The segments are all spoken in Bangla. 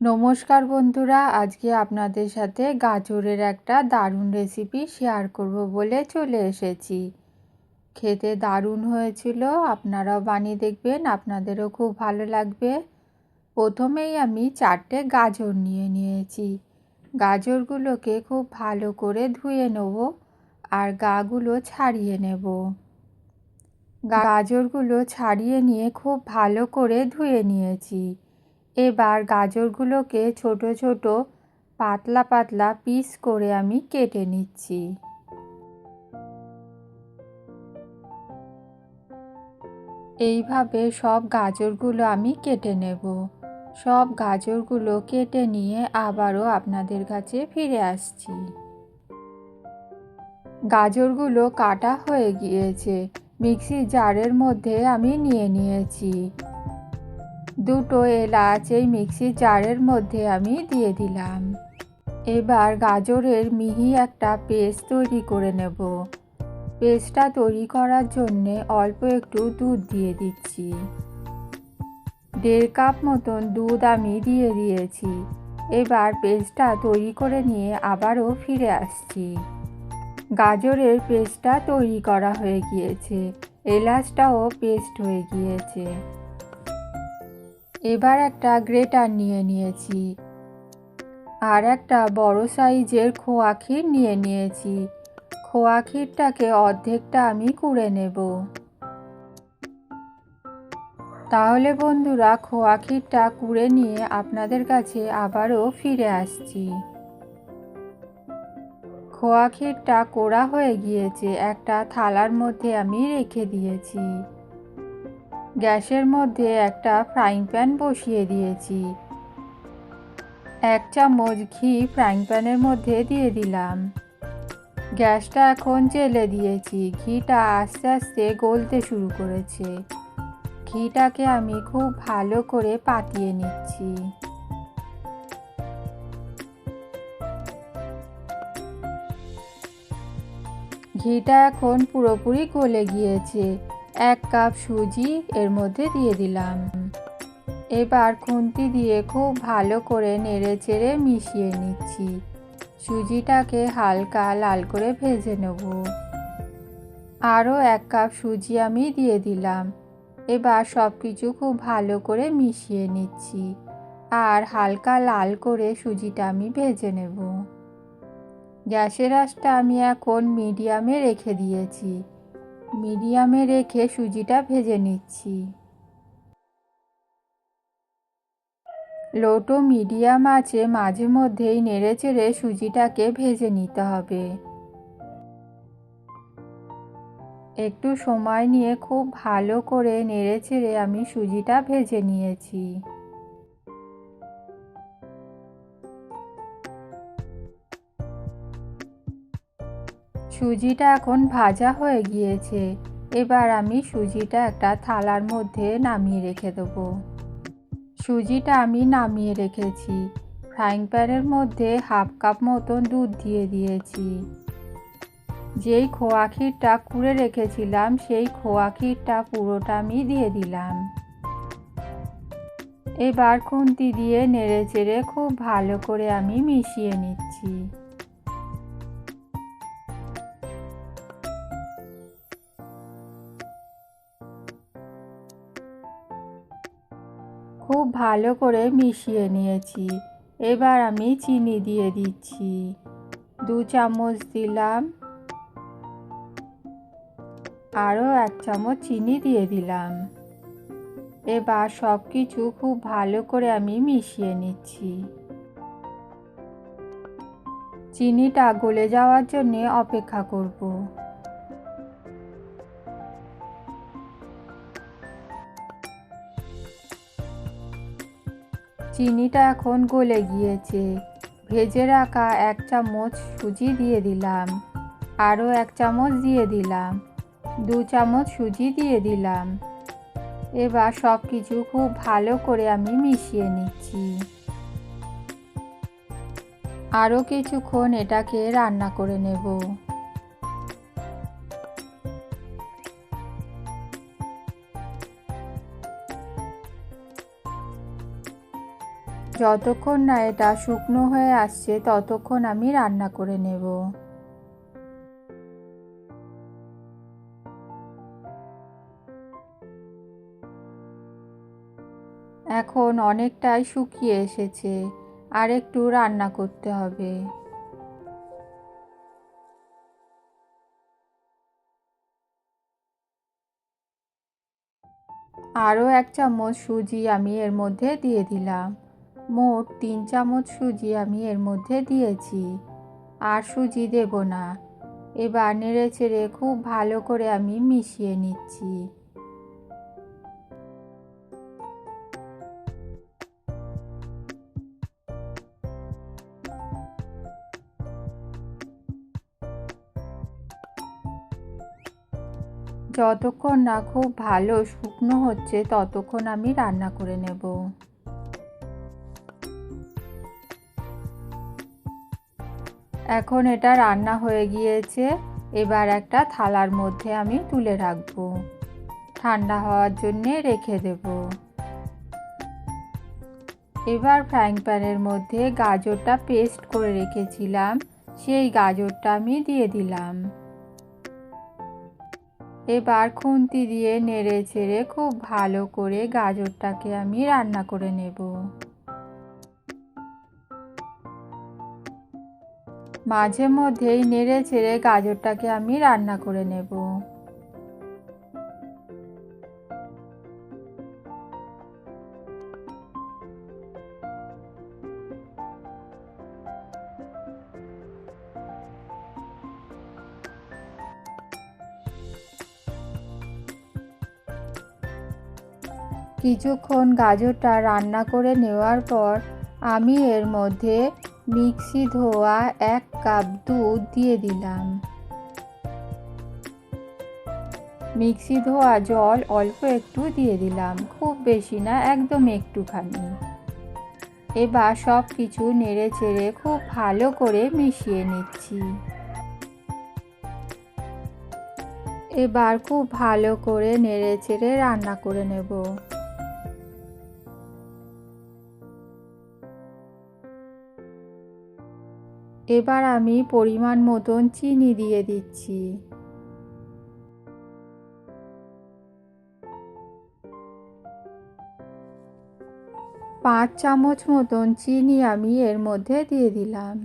নমস্কার বন্ধুরা, আজকে আপনাদের সাথে গাজরের একটা দারুণ রেসিপি শেয়ার করব বলে চলে এসেছি। খেতে দারুণ হয়েছিল, আপনারাও বানিয়ে দেখবেন, আপনাদেরও খুব ভালো লাগবে। প্রথমেই আমি চারটে গাজর নিয়ে নিয়েছি। গাজরগুলোকে খুব ভালো করে ধুয়ে নেব আর গাগুলো ছাড়িয়ে নেব। গাজরগুলো ছাড়িয়ে নিয়ে খুব ভালো করে ধুয়ে নিয়েছি। এবার গাজরগুলোকে ছোট ছোট পাতলা পাতলা পিস করে আমি কেটে নিচ্ছি। এইভাবে সব গাজরগুলো আমি কেটে নেব। সব গাজরগুলো কেটে নিয়ে আবারও আপনাদের কাছে ফিরে আসছি। গাজরগুলো কাটা হয়ে গিয়েছে। মিক্সি জারের মধ্যে আমি নিয়ে নিয়েছি। দুটো এলাচ এই মিক্সি জারের মধ্যে আমি দিয়ে দিলাম। এবার গাজরের মিহি একটা পেস্ট তৈরি করে নেব। পেস্টটা তৈরি করার জন্যে অল্প একটু দুধ দিয়ে দিচ্ছি। দেড় কাপ মতন দুধ আমি দিয়ে দিয়েছি। এবার পেস্টটা তৈরি করে নিয়ে আবারও ফিরে আসছি। গাজরের পেস্টটা তৈরি করা হয়ে গিয়েছে। এলাচটাও পেস্ট হয়ে গিয়েছে। এবার একটা গ্রেটার নিয়ে নিয়েছি। আর একটা বড় সাইজের খোয়া ক্ষীর নিয়ে নিয়েছি। খোয়া ক্ষীরটাকে অর্ধেকটা আমি কুড়ে নেব। তাহলে বন্ধুরা, খোয়া ক্ষীরটা কুড়ে নিয়ে আপনাদের কাছে আবারও ফিরে আসছি। খোয়া ক্ষীরটা কোড়া হয়ে গিয়েছে, একটা থালার মধ্যে আমি রেখে দিয়েছি। গ্যাসের মধ্যে একটা ফ্রাইং প্যান বসিয়ে দিয়েছি। এক চামচ ঘি ফ্রাইং প্যানের মধ্যে দিয়ে দিলাম। গ্যাসটা এখন জেলে দিয়েছি। ঘিটা আস্তে আস্তে গলতে শুরু করেছে। ঘিটাকে আমি খুব ভালো করে পাতিয়ে নিচ্ছি। ঘিটা এখন পুরোপুরি গলে গিয়েছে। এক কাপ সুজি এর মধ্যে দিয়ে দিলাম। এবার খুন্তি দিয়ে খুব ভালো করে নেড়ে চেড়ে মিশিয়ে নিচ্ছি। সুজিটাকে হালকা লাল করে ভেজে নেব। আরও এক কাপ সুজি আমি দিয়ে দিলাম। এবার সব কিছু খুব ভালো করে মিশিয়ে নিচ্ছি। আর হালকা লাল করে সুজিটা আমি ভেজে নেব। গ্যাসের আঁচটা আমি এখন মিডিয়ামে রেখে দিয়েছি। মিডিয়ামে রেখে সুজিটা ভেজে নিচ্ছি। লোটো মিডিয়াম আছে, মাঝে মধ্যেই নেড়ে চেড়ে সুজিটাকে ভেজে নিতে হবে। একটু সময় নিয়ে খুব ভালো করে নেড়ে চেড়ে আমি সুজিটা ভেজে নিয়েছি। সুজিটা এখন ভাজা হয়ে গিয়েছে। এবার আমি সুজিটা একটা থালার মধ্যে নামিয়ে রেখে দেবো। সুজিটা আমি নামিয়ে রেখেছি। ফ্রাইং প্যানের মধ্যে হাফ কাপ মতন দুধ দিয়ে দিয়েছি। যেই খোয়া ক্ষীরটা কুড়ে রেখেছিলাম, সেই খোয়া ক্ষীরটা পুরোটা আমি দিয়ে দিলাম। এবার খুন্তি দিয়ে নেড়ে চেড়ে খুব ভালো করে আমি মিশিয়ে নিচ্ছি। ভালো করে মিশিয়ে নিয়েছি। এবার আমি চিনি দিয়ে দিচ্ছি। দু চামচ দিলাম। আরও এক চামচ চিনি দিয়ে দিলাম। এবার সব কিছু খুব ভালো করে আমি মিশিয়ে নিচ্ছি। চিনিটা গলে যাওয়ার জন্যে অপেক্ষা করব। চিনিটা এখন গলে গিয়েছে। ভেজে রাখা এক চামচ সুজি দিয়ে দিলাম। আরও এক চামচ দিয়ে দিলাম। দু চামচ সুজি দিয়ে দিলাম। এবার সব কিছু খুব ভালো করে আমি মিশিয়ে নিচ্ছি। আরও কিছুক্ষণ এটাকে রান্না করে নেব। যতক্ষণ না এটা শুকনো হয়ে আসছে, ততক্ষণ আমি রান্না করে নেব। এখন অনেকটাই শুকিয়ে এসেছে, আর একটু রান্না করতে হবে। আরও এক চামচ সুজি আমি এর মধ্যে দিয়ে দিলাম। মোট তিন চামচ সুজি আমি এর মধ্যে দিয়েছি। আর সুজি দেব না। এবার নেড়ে চেড়ে খুব ভালো করে আমি মিশিয়ে নিচ্ছি। যতক্ষণ না খুব ভালো শুকনো হচ্ছে, ততক্ষণ আমি রান্না করে নেব। এখন এটা রান্না হয়ে গিয়েছে। এবার একটা থালার মধ্যে আমি তুলে রাখব। ঠান্ডা হওয়ার জন্যে রেখে দেব। এবার ফ্রাইং প্যানের মধ্যে গাজরটা পেস্ট করে রেখেছিলাম। সেই গাজরটা আমি দিয়ে দিলাম। এবার খুন্তি দিয়ে নেড়ে চেড়ে খুব ভালো করে গাজরটাকে আমি রান্না করে নেব। মাঝে মধ্যেই নেড়ে চেড়ে গাজরটাকে আমি রান্না করে নেব। কিছুক্ষণ গাজরটা রান্না করে নেওয়ার পর আমি এর মধ্যে মিক্সি ধোয়া এক কাপ দুধ দিয়ে দিলাম। মিক্সি ধোয়া জল অল্প একটু দিয়ে দিলাম, খুব বেশি না, একদম একটুখানি। এবার সব কিছু নেড়ে চেড়ে খুব ভালো করে মিশিয়ে নিচ্ছি। এবার খুব ভালো করে নেড়ে চেড়ে রান্না করে নেব। এবার আমি পরিমাণ মতন চিনি দিয়ে দিচ্ছি। পাঁচ চামচ মতন চিনি আমি এর মধ্যে দিয়ে দিলাম।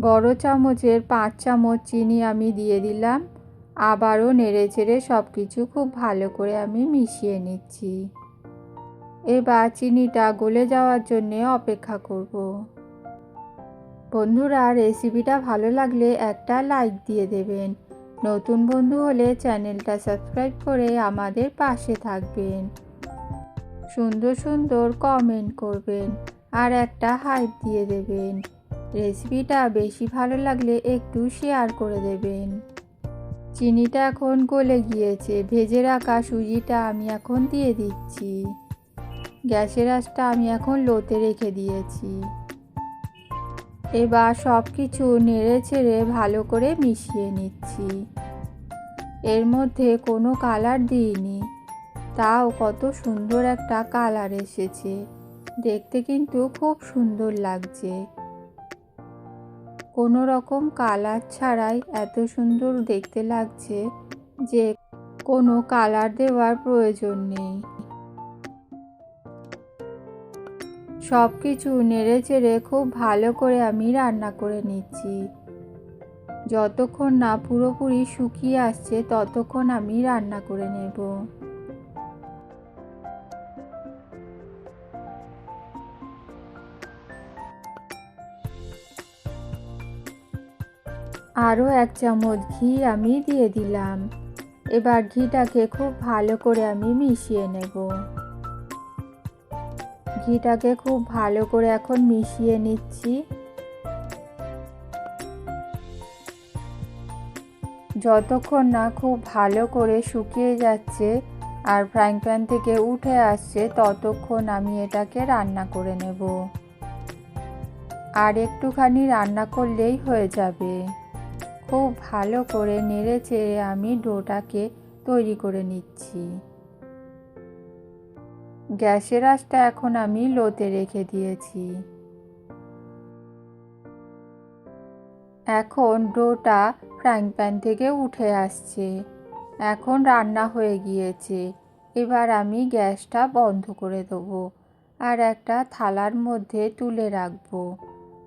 বড় চামচের পাঁচ চামচ চিনি আমি দিয়ে দিলাম। আবারও নেড়ে চেড়ে সব কিছু খুব ভালো করে আমি মিশিয়ে নিচ্ছি। এবার চিনিটা গলে যাওয়ার জন্যে অপেক্ষা করব। বন্ধুরা রেসিপিটা ভালো লাগলে একটা লাইক দিয়ে দেবেন। নতুন বন্ধু হলে চ্যানেলটা সাবস্ক্রাইব করে আমাদের পাশে থাকবেন। সুন্দর সুন্দর কমেন্ট করবেন আর একটা হাইপ দিয়ে দেবেন। রেসিপিটা বেশি ভালো লাগলে একটু শেয়ার করে দেবেন। চিনিটা এখন গলে গিয়েছে, ভেজে রাখা সুজিটা আমি এখন দিয়ে দিচ্ছি। গ্যাসের আঁচটা আমি এখন লোতে রেখে দিয়েছি। এবার সব কিছু নেড়ে ছেড়ে ভালো করে মিশিয়ে নিচ্ছি। এর মধ্যে কোনো কালার দিইনি। তাও কত সুন্দর একটা কালার এসেছে। দেখতে কিন্তু খুব সুন্দর লাগছে। কোনো রকম কালার ছাড়াই এত সুন্দর দেখতে লাগছে যে কোনো কালার দেওয়ার প্রয়োজন নেই। সব কিছু নেড়ে চেড়ে খুব ভালো করে আমি রান্না করে নিচ্ছি। যতক্ষণ না পুরোপুরি শুকিয়ে আসছে, ততক্ষণ আমি রান্না করে নেব। আরও এক চামচ ঘি আমি দিয়ে দিলাম। এবার ঘিটাকে খুব ভালো করে আমি মিশিয়ে নেব। ঘিটাকে খুব ভালো করে এখন মিশিয়ে নিচ্ছি। যতক্ষণ না খুব ভালো করে শুকিয়ে যাচ্ছে আর ফ্রাইং প্যান থেকে উঠে আসছে, ততক্ষণ আমি এটাকে রান্না করে নেব। আর একটুখানি রান্না করলেই হয়ে যাবে। খুব ভালো করে নেড়ে চেড়ে আমি ডোটাকে তৈরি করে নিচ্ছি। গ্যাসের আঁচটা এখন আমি লোতে রেখে দিয়েছি। এখন ডোটা ফ্রাইং প্যান থেকে উঠে আসছে। এখন রান্না হয়ে গিয়েছে। এবার আমি গ্যাসটা বন্ধ করে দেবো আর একটা থালার মধ্যে তুলে রাখব।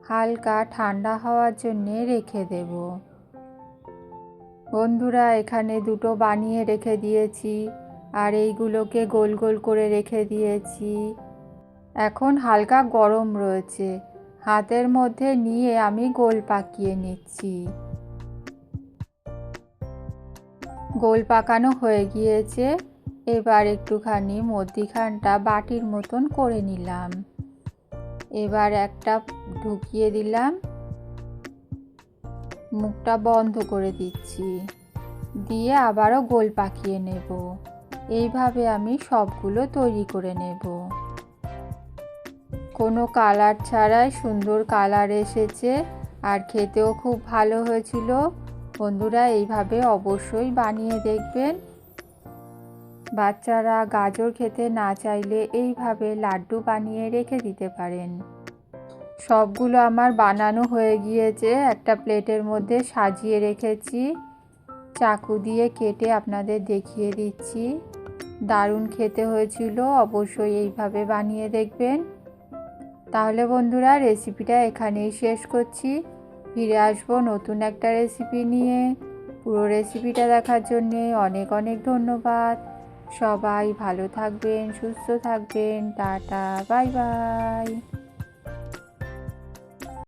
হালকা ঠান্ডা হওয়ার জন্যে রেখে দেব। বন্ধুরা, এখানে দুটো বানিয়ে রেখে দিয়েছি। আর এইগুলোকে গোল গোল করে রেখে দিয়েছি। এখন হালকা গরম রয়েছে। হাতের মধ্যে নিয়ে আমি গোল পাকিয়ে নিচ্ছি। গোল পাকানো হয়ে গিয়েছে। এবার একটুখানি মধ্যিখানটা বাটির মতন করে নিলাম। এবার একটা ঢুকিয়ে দিলাম। মুখটা বন্ধ করে দিচ্ছি। দিয়ে আবারও গোল পাকিয়ে নেব। এইভাবে আমি সবগুলো তৈরি করে নেব। কোনো কালার ছাড়াই সুন্দর কালার এসেছে আর খেতেও খুব ভালো হয়েছিল। বন্ধুরা, এইভাবে অবশ্যই বানিয়ে দেখবেন। বাচ্চারা গাজর খেতে না চাইলে এইভাবে লাড্ডু বানিয়ে রেখে দিতে পারেন। সবগুলো আমার বানানো হয়ে গিয়েছে, একটা প্লেটের মধ্যে সাজিয়ে রেখেছি। চাকু দিয়ে কেটে আপনাদের দেখিয়ে দিচ্ছি। দারুণ খেতে হয়েছিল, অবশ্যই এইভাবে বানিয়ে দেখবেন। তাহলে বন্ধুরা রেসিপিটা এখানেই শেষ করছি। ফিরে আসব নতুন একটা রেসিপি নিয়ে। পুরো রেসিপিটা দেখার জন্যে অনেক অনেক ধন্যবাদ। সবাই ভালো থাকবেন, সুস্থ থাকবেন। Tata, bye bye.